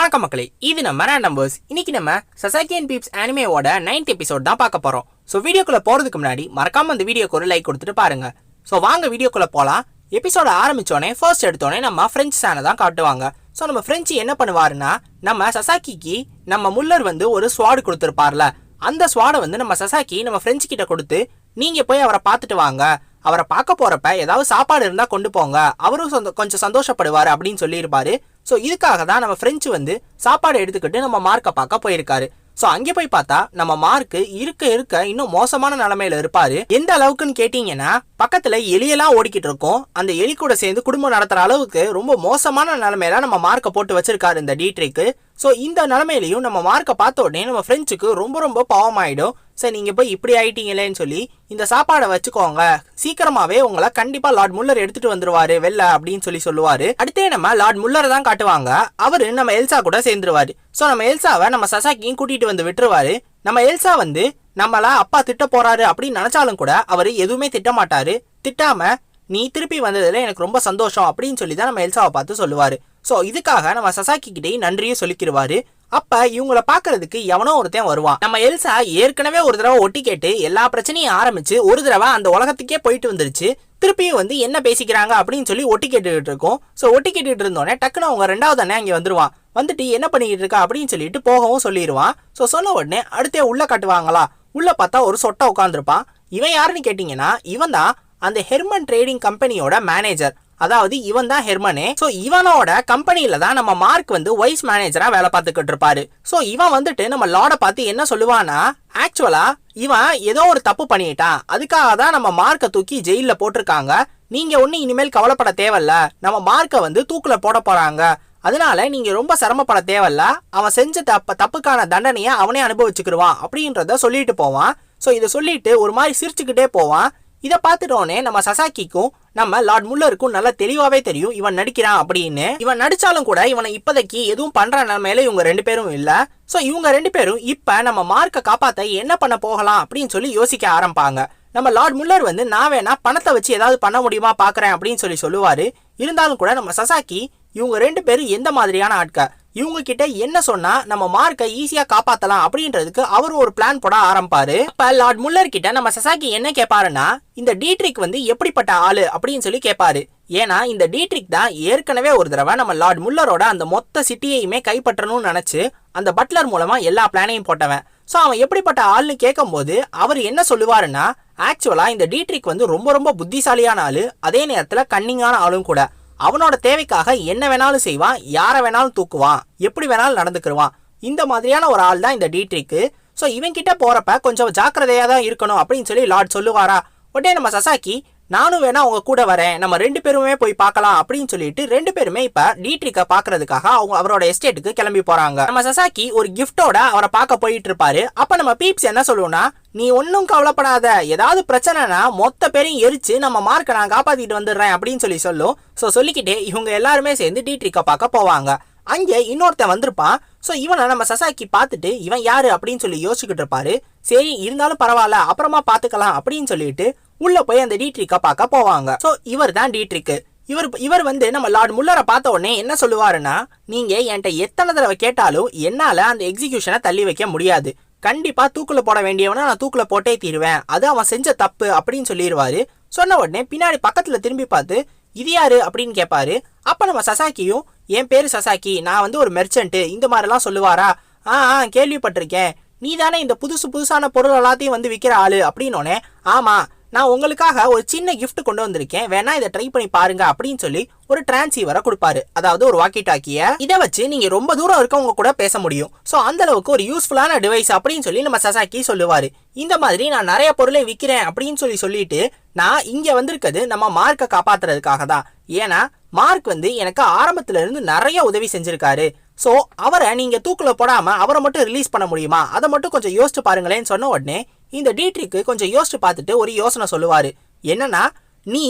வணக்கம் மக்களே இது நம்ம நம்பர்ஸ் இன்னைக்கு நம்ம சசாக்கி அண்ட் பீப்ஸ் அனிமேவோட நைன்த் எபிசோட் தான் பார்க்க போறோம். ஸோ வீடியோக்குள்ள போறதுக்கு முன்னாடி மறக்காம அந்த வீடியோக்கு ஒரு லைக் கொடுத்துட்டு பாருங்க. ஸோ வாங்க வீடியோக்குள்ள போலாம். எபிசோட ஆரம்பிச்சோடனே ஃபர்ஸ்ட் எடுத்தோடனே நம்ம ஃப்ரெஞ்ச் சேனை தான் காட்டுவாங்க. ஸோ நம்ம ஃப்ரெஞ்சு என்ன பண்ணுவாருன்னா நம்ம சசாக்கிக்கு நம்ம முல்லர் வந்து ஒரு ஸ்வாடு கொடுத்துருப்பார்ல. அந்த ஸ்வாடை வந்து நம்ம சசாக்கி நம்ம ஃப்ரெஞ்சு கிட்ட கொடுத்து நீங்க போய் அவரை பார்த்துட்டு வாங்க. அவரை பார்க்க போறப்ப ஏதாவது சாப்பாடு இருந்தா கொண்டு போங்க. அவரும் சொந்த- கொஞ்சம் சந்தோஷப்படுவார் அப்படின்னு சொல்லியிருப்பாரு. ஸோ இதுக்காக தான் நம்ம ஃப்ரெஞ்சு வந்து சாப்பாடு எடுத்துக்கிட்டு நம்ம மார்க்கை பார்க்க போயிருக்காரு. ஸோ அங்கே போய் பார்த்தா நம்ம மார்க்கு இருக்க இருக்க இன்னும் மோசமான நிலமையில இருப்பாரு. எந்த அளவுக்குன்னு கேட்டீங்கன்னா பக்கத்தில் எலியெல்லாம் ஓடிக்கிட்டு இருக்கும் அந்த எலி கூட சேர்ந்து குடும்பம் நடத்துகிற அளவுக்கு ரொம்ப மோசமான நிலமையில நம்ம மார்க்கை போட்டு வச்சிருக்காரு இந்த டீட்ரிக்கு. ஸோ இந்த நிலமையிலையும் நம்ம மார்க்கை பார்த்த உடனே நம்ம ஃப்ரெஞ்சுக்கு ரொம்ப ரொம்ப பாவமாயிடும். சரி நீங்கள் போய் இப்படி ஆயிட்டீங்களேன்னு சொல்லி இந்த சாப்பாடை வச்சுக்கோங்க. சீக்கிரமாவே உங்களை கண்டிப்பாக லார்ட் முல்லர் எடுத்துட்டு வந்துருவாரு வெளில அப்படின்னு சொல்லி சொல்லுவாரு. அடுத்தே நம்ம லார்ட் முல்லர் தான் காட்டுவாங்க. அவரு நம்ம எல்சா கூட சேர்ந்துருவாரு. ஸோ நம்ம எல்சாவை நம்ம சசாக்கியும் கூட்டிட்டு வந்து விட்டுருவாரு. நம்ம எல்சா வந்து நம்மள அப்பா திட்ட போறாரு அப்படின்னு நினைச்சாலும் கூட அவர் எதுவுமே திட்ட மாட்டாரு. திட்டாம நீ திருப்பி வந்ததுல எனக்கு ரொம்ப சந்தோஷம் அப்படின்னு சொல்லி தான் நம்ம எல்சாவை பார்த்து சொல்லுவாரு. ஸோ இதுக்காக நம்ம சசாக்கி கிட்டேயும் நன்றியும் சொல்லிக்கிருவாரு அப்ப இவங்கள பாக்குறதுக்கு எவனோ ஒருத்தன் வருவான். நம்ம எல்சா ஏற்கனவே ஒரு தடவை ஒட்டி கேட்டு எல்லா பிரச்சனையும் ஆரம்பிச்சு ஒரு தடவை அந்த உலகத்துக்கே போயிட்டு வந்துருச்சு. திருப்பியும் வந்து என்ன பேசிக்கிறாங்க அப்படின்னு சொல்லி ஒட்டி கேட்டுக்கிட்டு இருக்கோம். ஸோ ஒட்டி கேட்டுட்டு இருந்தோடனே டக்குன்னு அவங்க ரெண்டாவது அண்ணன் அங்கே வந்துருவான். வந்துட்டு என்ன பண்ணிக்கிட்டு இருக்கா அப்படின்னு சொல்லிட்டு போகவும் சொல்லிடுவான் ஸோ சொன்ன உடனே அடுத்தே உள்ள காட்டுவாங்களா? உள்ள பார்த்தா ஒரு சொட்டை உட்காந்துருப்பான் இவன் யாருன்னு கேட்டிங்கன்னா இவன் தான் அந்த ஹெர்மன் ட்ரேடிங் கம்பெனியோட மேனேஜர் அதாவது இவன் தான் ஹெர்மனே. ஸோ இவனோட கம்பெனியில தான் நம்ம மார்க் வந்து வைஸ் மேனேஜரா வேலை பார்த்துக்கிட்டு இருப்பாரு. ஸோ இவன் வந்துட்டு நம்ம லார்டை பார்த்து என்ன சொல்லுவானா ஆக்சுவலா இவன் ஏதோ ஒரு தப்பு பண்ணிட்டான். அதுக்காக தான் நம்ம மார்க்கை தூக்கி ஜெயிலில் போட்டிருக்காங்க. நீங்க ஒன்றும் இனிமேல் கவலைப்பட தேவையில்ல. நம்ம மார்க்கை வந்து தூக்குல போட போறாங்க. அதனால நீங்க ரொம்ப சிரமப்பட தேவையில்ல. அவன் செஞ்ச தப்ப தப்புக்கான தண்டனையை அவனே அனுபவிச்சுக்கிடுவான். அப்படின்றத சொல்லிட்டு போவான். ஸோ இதை சொல்லிட்டு ஒரு மாதிரி சிரிச்சுக்கிட்டே போவான். இதை பார்த்துட்டோன்னே நம்ம சசாக்கிக்கும் நம்ம லார்ட் முல்லருக்கும் நல்லா தெளிவாவே தெரியும். இவன் நடிக்கிறான் அப்படின்னு. இவன் நடிச்சாலும் கூட இவனை இப்போதைக்கு எதுவும் பண்ற நிலைமையில இவங்க ரெண்டு பேரும் இல்ல. ஸோ இவங்க ரெண்டு பேரும் இப்ப நம்ம மார்க்கை காப்பாத்த என்ன பண்ண போகலாம் அப்படின்னு சொல்லி யோசிக்க ஆரம்பிப்பாங்க. நம்ம லார்ட் முல்லர் வந்து நான் வேணா பணத்தை வச்சு ஏதாவது பண்ண முடியுமா? பாக்குறேன். அப்படின்னு சொல்லி சொல்லுவாரு. இருந்தாலும் கூட நம்ம சசாக்கி இவங்க ரெண்டு பேரும் எந்த மாதிரியான ஆட்கள் இவங்க கிட்ட என்ன சொன்னா நம்ம மார்க்கை ஈஸியா காப்பாத்தலாம் அப்படின்றதுக்கு அவர் ஒரு பிளான் போட ஆரம்பிப்பாரு. இப்ப லார்ட் முல்லர் கிட்ட நம்ம சசாக்கி என்ன கேட்பாருன்னா இந்த டீட்ரிக் வந்து எப்படிப்பட்ட ஆளு அப்படின்னு சொல்லி கேட்பாரு ஏன்னா இந்த டீட்ரிக் தான் ஏற்கனவே ஒரு தடவை நம்ம லார்ட் முல்லரோட அந்த மொத்த சிட்டியையுமே கைப்பற்றணும்னு நினைச்சு அந்த பட்லர் மூலமா எல்லா பிளானையும் போட்டவன். ஸோ அவன் எப்படிப்பட்ட ஆள்னு கேட்கும்போது அவர் என்ன சொல்லுவாருன்னா ஆக்சுவலாக இந்த டீட்ரிக் வந்து ரொம்ப ரொம்ப புத்திசாலியான ஆள் அதே நேரத்தில் கன்னிங்கான ஆளும் கூட. அவனோட தேவைக்காக என்ன வேணாலும் செய்வான் யாரை வேணாலும் தூக்குவான் எப்படி வேணாலும் நடந்துக்கிருவான். இந்த மாதிரியான ஒரு ஆள் தான் இந்த டீட்ரிக்கு. ஸோ இவன் கிட்ட போறப்ப கொஞ்சம் ஜாக்கிரதையா தான் இருக்கணும் அப்படின்னு சொல்லி லார்ட் சொல்லுவாரா? உடனே நம்ம சசாக்கி நானும் வேணா உங்க கூட வரேன். நம்ம ரெண்டு பேருமே போய் பார்க்கலாம் அப்படின்னு சொல்லிட்டு ரெண்டு பேருமே இப்ப டீட்ரிக்க பாக்குறதுக்காக அவங்க அவரோட எஸ்டேட்டுக்கு கிளம்பி போறாங்க. நம்ம சசாக்கி ஒரு கிஃப்டோட அவரை பார்க்க போயிட்டு இருப்பாரு. அப்ப நம்ம பீப்ஸ் என்ன சொல்லுவோம்னா நீ ஒன்றும் கவலைப்படாத. ஏதாவது பிரச்சனைனா மொத்த பேரையும் எரிச்சு நம்ம மார்க்கை நான் காப்பாத்திட்டு வந்துடுறேன் அப்படின்னு சொல்லி சொல்லும். ஸோ சொல்லிக்கிட்டே இவங்க எல்லாருமே சேர்ந்து டீட்ரிக்க பார்க்க போவாங்க. அங்கே இன்னொருத்தன் வந்திருப்பான். ஸோ இவனை நம்ம சசாக்கி பார்த்துட்டு இவன் யாரு அப்படின்னு சொல்லி யோசிச்சுக்கிட்டு இருப்பாரு. சரி இருந்தாலும் பரவாயில்ல அப்புறமா பார்த்துக்கலாம் அப்படின்னு சொல்லிட்டு உள்ள போய் அந்த டீட்ரிக்கை பார்க்க போவாங்க. ஸோ இவர் தான் டீட்ரிக்கு. இவர் இவர் வந்து நம்ம லார்ட் முல்லரை பார்த்த உடனே என்ன சொல்லுவாருன்னா நீங்க என்கிட்ட எத்தனை தடவை கேட்டாலும் என்னால அந்த எக்ஸிகியூஷனை தள்ளி வைக்க முடியாது. கண்டிப்பா தூக்குல போட வேண்டியவனை நான் தூக்குல போட்டே தீருவேன். அது அவன் செஞ்ச தப்பு அப்படின்னு சொல்லிடுவாரு சொன்ன உடனே பின்னாடி பக்கத்துல திரும்பி பார்த்து இது யாரு? அப்படின்னு கேட்பாரு அப்ப நம்ம சசாக்கியும் என் பேர் சசாக்கி நான் வந்து ஒரு மெர்ச்சன்ட்டு இந்த மாதிரிலாம் சொல்லுவாரா? ஆ ஆ கேள்விப்பட்டிருக்கேன். நீ தானே இந்த புதுசு புதுசான பொருள் எல்லாத்தையும் வந்து விற்கிற ஆளு அப்படின்னோடனே ஆமாம் நான் உங்களுக்காக ஒரு சின்ன கிஃப்ட் கொண்டு வந்திருக்கேன். வேணா இதை ட்ரை பண்ணி பாருங்க அப்படின்னு சொல்லி ஒரு டிரான்சீவரை கொடுப்பாரு. அதாவது ஒரு வாக்கி டாக்கிய இதை வச்சு நீங்க ரொம்ப தூரம் இருக்கவங்க கூட பேச முடியும். ஸோ அந்த அளவுக்கு ஒரு யூஸ்ஃபுல்லான டிவைஸ் அப்படின்னு சொல்லி நம்ம சசாக்கி சொல்லுவாரு. இந்த மாதிரி நான் நிறைய பொருளை விற்கிறேன் அப்படின்னு சொல்லி சொல்லிட்டு நான் இங்க வந்திருக்கிறது நம்ம மார்க்கை காப்பாத்துறதுக்காக தான். ஏன்னா மார்க் வந்து எனக்கு ஆரம்பத்துல இருந்து நிறைய உதவி செஞ்சிருக்காரு. ஸோ அவரை நீங்க தூக்கில் போடாம அவரை மட்டும் ரிலீஸ் பண்ண முடியுமா? அதை மட்டும் கொஞ்சம் யோசிச்சு பாருங்களேன்னு சொன்ன உடனே இந்த டீட்ரிக்கு கொஞ்சம் யோசிச்சு பார்த்துட்டு ஒரு யோசனை சொல்லுவார். என்னன்னா நீ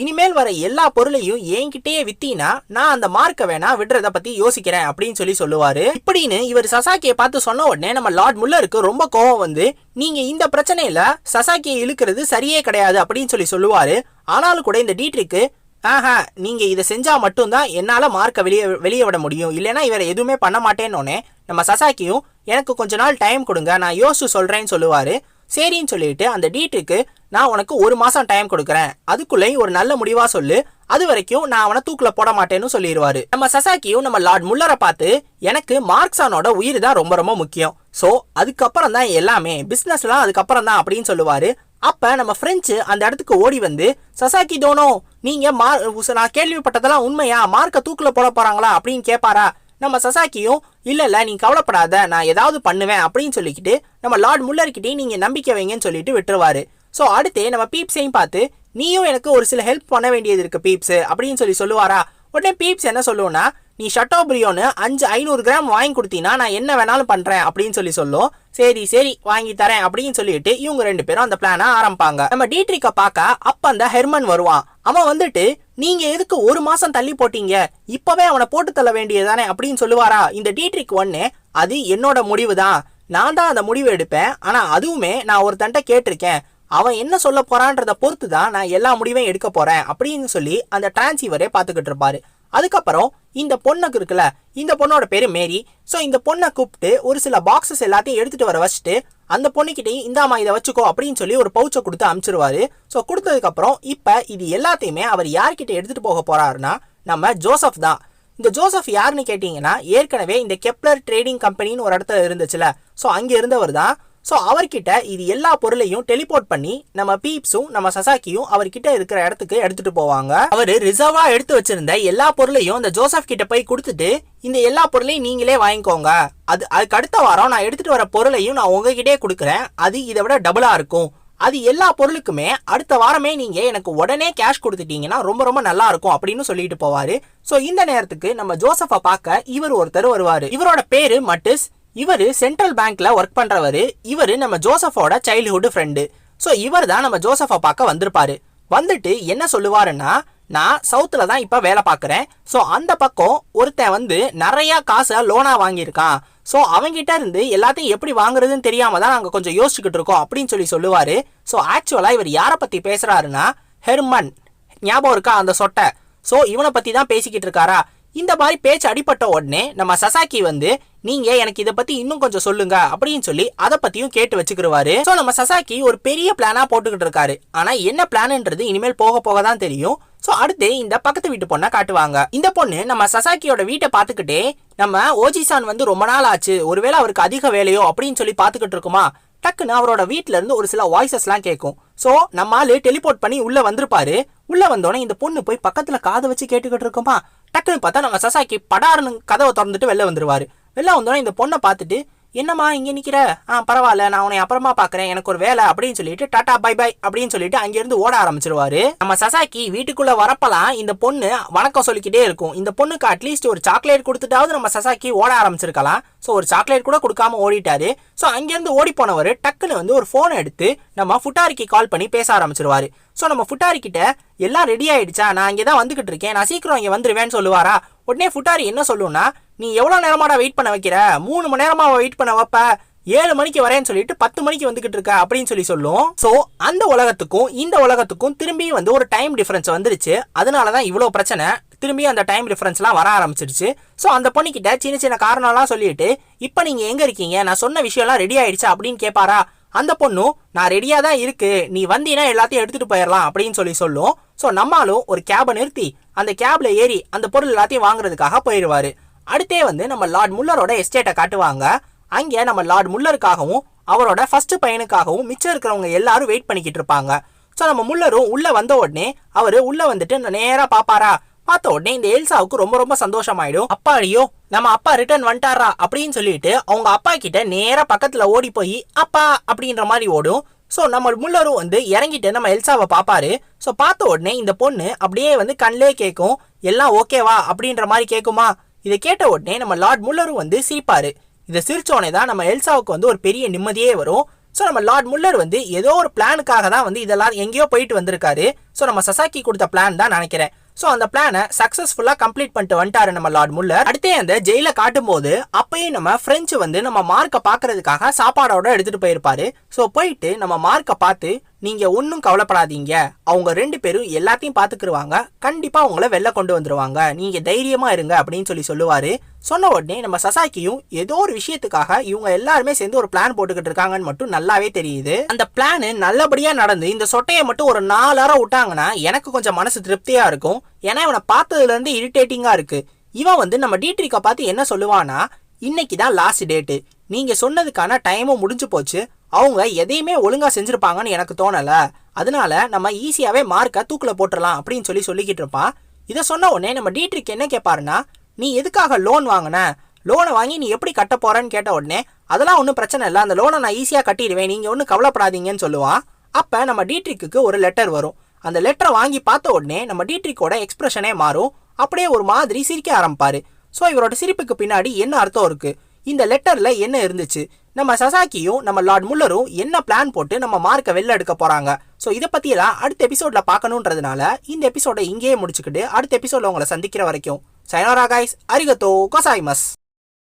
இனிமேல் வர எல்லா பொருளையும் என்கிட்டயே வித்தீனா நான் அந்த மார்க்கை வேணா விடுறத பத்தி யோசிக்கிறேன் அப்படின்னு சொல்லி சொல்லுவாரு. இப்படின்னு இவர் சசாக்கியை பார்த்து சொன்ன உடனே நம்ம லார்ட் முல்லருக்கு ரொம்ப கோவம் வந்து நீங்க இந்த பிரச்சனையில சசாக்கியை இழுக்கிறது சரியே கிடையாது அப்படின்னு சொல்லி சொல்லுவாரு. ஆனாலும் கூட இந்த டீட்ரிக்கு ஆஹா நீங்க இதை செஞ்சா மட்டும்தான் என்னால மார்க்கை வெளியே வெளியே விட முடியும். இல்லைன்னா இவரை எதுவுமே பண்ண மாட்டேன்னொன்னே நம்ம சசாக்கியும் எனக்கு கொஞ்ச நாள் டைம் கொடுங்க நான் யோசிச்சு சொல்றேன்னு சொல்லுவாரு. சரின்னு சொல்லிட்டு அந்த டீட்டுக்கு நான் உனக்கு ஒரு மாதம் டைம் கொடுக்குறேன். அதுக்குள்ளேயும் ஒரு நல்ல முடிவாக சொல்லு. அது வரைக்கும் நான் அவனை தூக்குல போட மாட்டேன்னு சொல்லிடுவாரு நம்ம சசாக்கியும் நம்ம லார்ட் முல்லரை பார்த்து எனக்கு மார்க்ஸானோட உயிர் தான் ரொம்ப ரொம்ப முக்கியம். ஸோ அதுக்கப்புறம் தான் எல்லாமே பிஸ்னஸ்லாம் அதுக்கப்புறம் தான் அப்படின்னு சொல்லுவாரு. அப்போ நம்ம ஃப்ரெஞ்சு அந்த இடத்துக்கு ஓடி வந்து சசாக்கி தோனோ நீங்கள் மார் நான் கேள்விப்பட்டதெல்லாம் உண்மையா? மார்க்கை தூக்கில் போட போகிறாங்களா அப்படின்னு கேட்பாரா நம்ம சசாக்கியும் இல்லை இல்லை நீ கவலைப்படாத நான் ஏதாவது பண்ணுவேன் அப்படின்னு சொல்லிக்கிட்டு நம்ம லார்ட் முல்லர்கிட்டையும் நீங்கள் நம்பிக்கை வைங்கன்னு சொல்லிட்டு விட்டுருவாரு. ஸோ அடுத்து நம்ம பீப்ஸையும் பார்த்து நீயும் எனக்கு ஒரு சில ஹெல்ப் பண்ண வேண்டியது இருக்குது பீப்ஸ் அப்படின்னு சொல்லி சொல்லுவாரா? உடனே பீப்ஸ் என்ன சொல்லுவோன்னா நீ ஷட்டோ பிரியோன்னு அஞ்சு ஐநூறு கிராம் வாங்கி கொடுத்தீங்கன்னா நான் என்ன வேணாலும் பண்ணுறேன் அப்படின்னு சொல்லி சொல்லும் சரி சரி வாங்கி தரேன் அப்படின்னு சொல்லிட்டு இவங்க ரெண்டு பேரும் அந்த பிளானை ஆரம்பிப்பாங்க. நம்ம டீட்ரிக்க பார்க்க அப்ப அந்த ஹெர்மன் வருவான். அவன் வந்துட்டு நீங்க எதுக்கு ஒரு மாசம் தள்ளி போட்டீங்க? இப்பவே அவனை போட்டு தள்ள வேண்டியதானே அப்படின்னு சொல்லுவாரா? இந்த டீட்ரிக் ஒன்னு அது என்னோட முடிவு தான் நான் தான் அந்த முடிவு எடுப்பேன். ஆனா அதுவுமே நான் ஒருத்தன்ட்ட கேட்டிருக்கேன். அவன் என்ன சொல்ல போறான்றத பொறுத்து தான் நான் எல்லா முடிவையும் எடுக்க போறேன் அப்படின்னு சொல்லி அந்த டிரான்சீவரே பார்த்துக்கிட்டு இருப்பாரு. அதுக்கப்புறம் இந்த பொண்ணுக்கு இருக்குல்ல இந்த பொண்ணோட பேர் மேரி. ஸோ இந்த பொண்ணை கூப்பிட்டு ஒரு சில பாக்ஸஸ் எல்லாத்தையும் எடுத்துகிட்டு வர வச்சுட்டு அந்த பொண்ணுக்கிட்டையும் இந்தாமா இதை வச்சுக்கோ அப்படின்னு சொல்லி ஒரு பவுச்சை கொடுத்து அனுப்பிச்சிருவாரு. ஸோ கொடுத்ததுக்கப்புறம் இப்போ இது எல்லாத்தையுமே அவர் யார்கிட்ட எடுத்துகிட்டு போக போகிறாருன்னா நம்ம ஜோசப் தான். இந்த ஜோசப் யாருன்னு கேட்டிங்கன்னா ஏற்கனவே இந்த கெப்லர் ட்ரேடிங் கம்பெனின்னு ஒரு இடத்துல இருந்துச்சுல. ஸோ அங்கே இருந்தவர் தான் ஸோ அவர்கிட்ட இது எல்லா பொருளையும் டெலிபோர்ட் பண்ணி நம்ம பீப்ஸும் நம்ம சசாக்கியும் அவர்கிட்ட இருக்கிற இடத்துக்கு எடுத்துட்டு போவாங்க. அவர் ரிசர்வா எடுத்து வச்சிருந்த எல்லா பொருளையும் இந்த ஜோசப் கிட்ட போய் கொடுத்துட்டு இந்த எல்லா பொருளையும் நீங்களே வாங்கிக்கோங்க. அது அதுக்கு அடுத்த வாரம் நான் எடுத்துட்டு வர பொருளையும் நான் உங்ககிட்டே கொடுக்குறேன். அது இதை விட டபுளா இருக்கும். அது எல்லா பொருளுக்குமே அடுத்த வாரமே நீங்க எனக்கு உடனே கேஷ் கொடுத்துட்டீங்கன்னா ரொம்ப ரொம்ப நல்லா இருக்கும் அப்படின்னு சொல்லிட்டு போவாரு. ஸோ இந்த நேரத்துக்கு நம்ம ஜோசஃபை பார்க்க இவர் ஒருத்தர் வருவாரு. இவரோட பேரு மட்டிஸ் இவர் சென்ட்ரல் பேங்க்ல ஒர்க் பண்றவரு. இவர் நம்ம ஜோசஃபோட சைல்ட்ஹுட் ஃப்ரெண்டு ஸோ இவர் தான் நம்ம ஜோசஃபை பார்க்க வந்திருப்பாரு. வந்துட்டு என்ன சொல்லுவாருன்னா நான் சவுத்தில் தான் இப்போ வேலை பார்க்குறேன். ஸோ அந்த பக்கம் ஒருத்தன் வந்து நிறையா காசை லோனாக வாங்கியிருக்கான். ஸோ அவங்கிட்ட இருந்து எல்லாத்தையும் எப்படி வாங்குறதுன்னு தெரியாமல் தான் நாங்கள் கொஞ்சம் யோசிச்சுக்கிட்டு இருக்கோம் அப்படின்னு சொல்லி சொல்லுவார். ஸோ ஆக்சுவலாக இவர் யாரை பற்றி பேசுகிறாருன்னா ஹெர்மன். ஞாபகம் இருக்கா அந்த சொட்டை? ஸோ இவனை பற்றி தான் பேசிக்கிட்டு இருக்காரா? இந்த மாதிரி பேச்சு அடிப்பட்ட உடனே நம்ம சசாக்கி வந்து நீங்க எனக்கு இதை பத்தி இன்னும் கொஞ்சம் சொல்லுங்க அப்படின்னு சொல்லி அதை பத்தியும் கேட்டு வச்சுக்கிருவாரு. ஸோ நம்ம சசாக்கி ஒரு பெரிய பிளானா போட்டுக்கிட்டு இருக்காரு. ஆனா என்ன பிளான்ன்றது இனிமேல் போக போக தான் தெரியும். ஸோ அடுத்து இந்த பக்கத்து வீட்டு பொண்ணை காட்டுவாங்க. இந்த பொண்ணு நம்ம சசாக்கியோட வீட்டை பார்த்துக்கிட்டே நம்ம ஓஜிசான் வந்து ரொம்ப நாள் ஆச்சு. ஒருவேளை அவருக்கு அதிக வேலையோ அப்படின்னு சொல்லி பார்த்துக்கிட்டு இருக்குமா? டக்குன்னு அவரோட வீட்டில இருந்து ஒரு சில வாய்ஸஸ்லாம் கேட்கும் ஸோ நம்ம ஆளு டெலிபோர்ட் பண்ணி உள்ள வந்திருப்பாரு. உள்ள வந்தோடனே இந்த பொண்ணு போய் பக்கத்துல காதை வச்சு கேட்டுக்கிட்டு இருக்குமா? டக்குன்னு பார்த்தா நம்ம சசாக்கி படாருன்னு கதவை திறந்துட்டு வெளில வந்துருவார். வெளில வந்தோடனே இந்த பொண்ணை பார்த்துட்டு என்னம்மா இங்கே நிற்கிற ஆ பரவாயில்ல நான் உன்னை அப்புறமா பார்க்குறேன் எனக்கு ஒரு வேலை அப்படின்னு சொல்லிட்டு டாட்டா பை பை அப்படின்னு சொல்லிட்டு அங்கேருந்து ஓட ஆரம்பிச்சிருவாரு. நம்ம சசாக்கி வீட்டுக்குள்ள வரப்பெல்லாம் இந்த பொண்ணு வணக்கம் சொல்லிக்கிட்டே இருக்கும். இந்த பொண்ணுக்கு அட்லீஸ்ட் ஒரு சாக்லேட் கொடுத்துட்டாவது நம்ம சசாக்கி ஓட ஆரம்பிச்சிருக்கலாம். ஸோ ஒரு சாக்லேட் கூட கொடுக்காம ஓடிட்டாரு. ஸோ அங்கேருந்து ஓடி போனவர் டக்குன்னு வந்து ஒரு ஃபோனை எடுத்து நம்ம ஃபுட்டாரிக்கு கால் பண்ணி பேச ஆரம்பிச்சிருவாரு. ஸோ நம்ம ஃபுட்டாரிக்கிட்ட எல்லாம் ரெடி ஆயிடுச்சா? நான் இங்கே தான் வந்துகிட்டு இருக்கேன். நான் சீக்கிரம் இங்கே வந்துருவேன்னு சொல்லுவாரா? உடனே ஃபுட்டாரி என்ன சொல்லுன்னா நீ எவ்வளோ நேரமாடா வெயிட் பண்ண வைக்கிற? மூணு மணி நேரமா வெயிட் பண்ண வைப்ப. ஏழு மணிக்கு வரேன்னு சொல்லிட்டு பத்து மணிக்கு வந்துகிட்டு இருக்க அப்படின்னு சொல்லி சொல்லும். ஸோ அந்த உலகத்துக்கும் இந்த உலகத்துக்கும் திரும்பியும் வந்து ஒரு டைம் டிஃபரன்ஸ் வந்துருச்சு. அதனால தான் இவ்வளோ பிரச்சனை. திரும்பி அந்த டைம் டிஃபரன்ஸ்லாம் வர ஆரம்பிச்சிருச்சு. ஸோ அந்த பொண்ணுக்கிட்ட சின்ன சின்ன காரணம்லாம் சொல்லிட்டு இப்போ நீங்கள் எங்கே இருக்கீங்க? நான் சொன்ன விஷயம்லாம் ரெடி ஆயிடுச்சா? அப்படின்னு கேட்பாரா அந்த பொண்ணும் நான் ரெடியாக தான் இருக்கு. நீ வந்தீங்கன்னா எல்லாத்தையும் எடுத்துகிட்டு போயிடலாம். அப்படின்னு சொல்லி சொல்லும். ஸோ நம்மளும் ஒரு கேபை நிறுத்தி அந்த கேபில் ஏறி அந்த பொருள் எல்லாத்தையும் வாங்குறதுக்காக போயிடுவாரு அடுத்தே வந்து நம்ம லார்ட் முல்லரோட எஸ்டேட்டை காட்டுவாங்க. அங்கே நம்ம லார்ட் முல்லருக்காகவும் அவரோட ஃபர்ஸ்ட் பையனுக்காகவும் மிச்சம் இருக்கிறவங்க எல்லாரும் வெயிட் பண்ணிக்கிட்டு இருப்பாங்க. ஸோ நம்ம முல்லரும் உள்ளே வந்த உடனே அவர் உள்ளே வந்துட்டு நேராக பார்ப்பாரா பார்த்த உடனே இந்த எல்சாவுக்கு ரொம்ப ரொம்ப சந்தோஷமாயிடும். அப்பா ஐயோ நம்ம அப்பா ரிட்டர்ன் வந்துட்டாரா? அப்படின்னு சொல்லிட்டு அவங்க அப்பா கிட்ட நேராக பக்கத்தில் ஓடி போய் அப்பா அப்படின்ற மாதிரி ஓடும். ஸோ நம்ம முள்ளரும் வந்து இறங்கிட்டு நம்ம எல்சாவை பார்ப்பாரு ஸோ பார்த்த உடனே இந்த பொண்ணு அப்படியே வந்து கண்ணிலே கேட்கும் எல்லாம் ஓகேவா அப்படின்ற மாதிரி கேட்குமா இதை கேட்ட உடனே நம்ம லார்ட் முல்லரும் வந்து சிரிப்பாரு. இதை சிரிச்சோடனே தான் நம்ம எல்சாவுக்கு வந்து ஒரு பெரிய நிம்மதியே வரும். ஸோ நம்ம லார்ட் முல்லர் வந்து ஏதோ ஒரு பிளானுக்காக தான் வந்து இதெல்லாம் எங்கேயோ போயிட்டு வந்திருக்காரு. ஸோ நம்ம சசாக்கி கொடுத்த பிளான் தான் நினைக்கிறேன். ஸோ அந்த பிளானை சக்ஸஸ்ஃபுல்லாக கம்ப்ளீட் பண்ணிட்டு வந்துட்டாரு நம்ம லார்ட் முல்லர். அடுத்தே அந்த ஜெயில காட்டும் போது அப்பயும் நம்ம ஃப்ரெஞ்சு வந்து நம்ம மார்க்கை பார்க்கறதுக்காக சாப்பாடோட எடுத்துகிட்டு போயிருப்பாரு. ஸோ போயிட்டு நம்ம மார்க்கை பார்த்து நீங்கள் ஒன்றும் கவலைப்படாதீங்க. அவங்க ரெண்டு பேரும் எல்லாத்தையும் பார்த்துக்குருவாங்க. கண்டிப்பாக அவங்கள வெளில கொண்டு வந்துருவாங்க. நீங்கள் தைரியமாக இருங்க. அப்படின்னு சொல்லி சொல்லுவார். சொன்ன உடனே நம்ம சசாக்கியும் ஏதோ ஒரு விஷயத்துக்காக இவங்க எல்லாருமே சேர்ந்து ஒரு பிளான் போட்டுக்கிட்டு இருக்காங்கன்னு மட்டும் நல்லாவே தெரியுது. அந்த பிளான் நல்லபடியா நடந்து இந்த சொட்டையை மட்டும் ஒரு நாலாயிரம் விட்டாங்கன்னா எனக்கு கொஞ்சம் மனசு திருப்தியா இருக்கும். ஏன்னா இவனை பார்த்ததுல இருந்து இரிட்டேட்டிங்கா இருக்கு. இவன் வந்து நம்ம டீட்ரிக்கை பார்த்து என்ன சொல்லுவானா இன்னைக்கு தான் லாஸ்ட் டேட்டு நீங்க சொன்னதுக்கான டைமும் முடிஞ்சு போச்சு. அவங்க எதையுமே ஒழுங்கா செஞ்சிருப்பாங்கன்னு எனக்கு தோணல. அதனால நம்ம ஈஸியாவே மார்க்கை தூக்கில் போட்டுடலாம் அப்படின்னு சொல்லி சொல்லிக்கிட்டு இருப்பான். இதை சொன்ன உடனே நம்ம டீட்ரிக் என்ன கேட்பாருன்னா நீ எதுக்காக லோன் வாங்கின? லோனை வாங்கி நீ எப்படி கட்ட போறேன்னு கேட்ட உடனே அதெல்லாம் ஒன்றும் பிரச்சனை இல்லை. அந்த லோனை நான் ஈஸியாக கட்டிடுவேன். நீங்கள் ஒன்றும் கவலைப்படாதீங்கன்னு சொல்லுவான் அப்போ நம்ம டீட்ரிக்கு ஒரு லெட்டர் வரும். அந்த லெட்டரை வாங்கி பார்த்த உடனே நம்ம டீட்ரிக்கோட எக்ஸ்பிரஷனே மாறும். அப்படியே ஒரு மாதிரி சிரிக்க ஆரம்பிப்பார். ஸோ இவரோட சிரிப்புக்கு பின்னாடி என்ன அர்த்தம் இருக்குது இந்த லெட்டரில் என்ன இருந்துச்சு? நம்ம சசாக்கியும் நம்ம லார்ட் முல்லரும் என்ன பிளான் போட்டு நம்ம மார்க்கை வெளில எடுக்க போகிறாங்க ஸோ இதை பற்றியெல்லாம் அடுத்த எபிசோடில் பார்க்கணுன்றதுனால இந்த எபிசோடை இங்கேயே முடிச்சுக்கிட்டு அடுத்த எபிசோடில் உங்களை சந்திக்கிற வரைக்கும். さよなら、ガイス。ありがとうございます。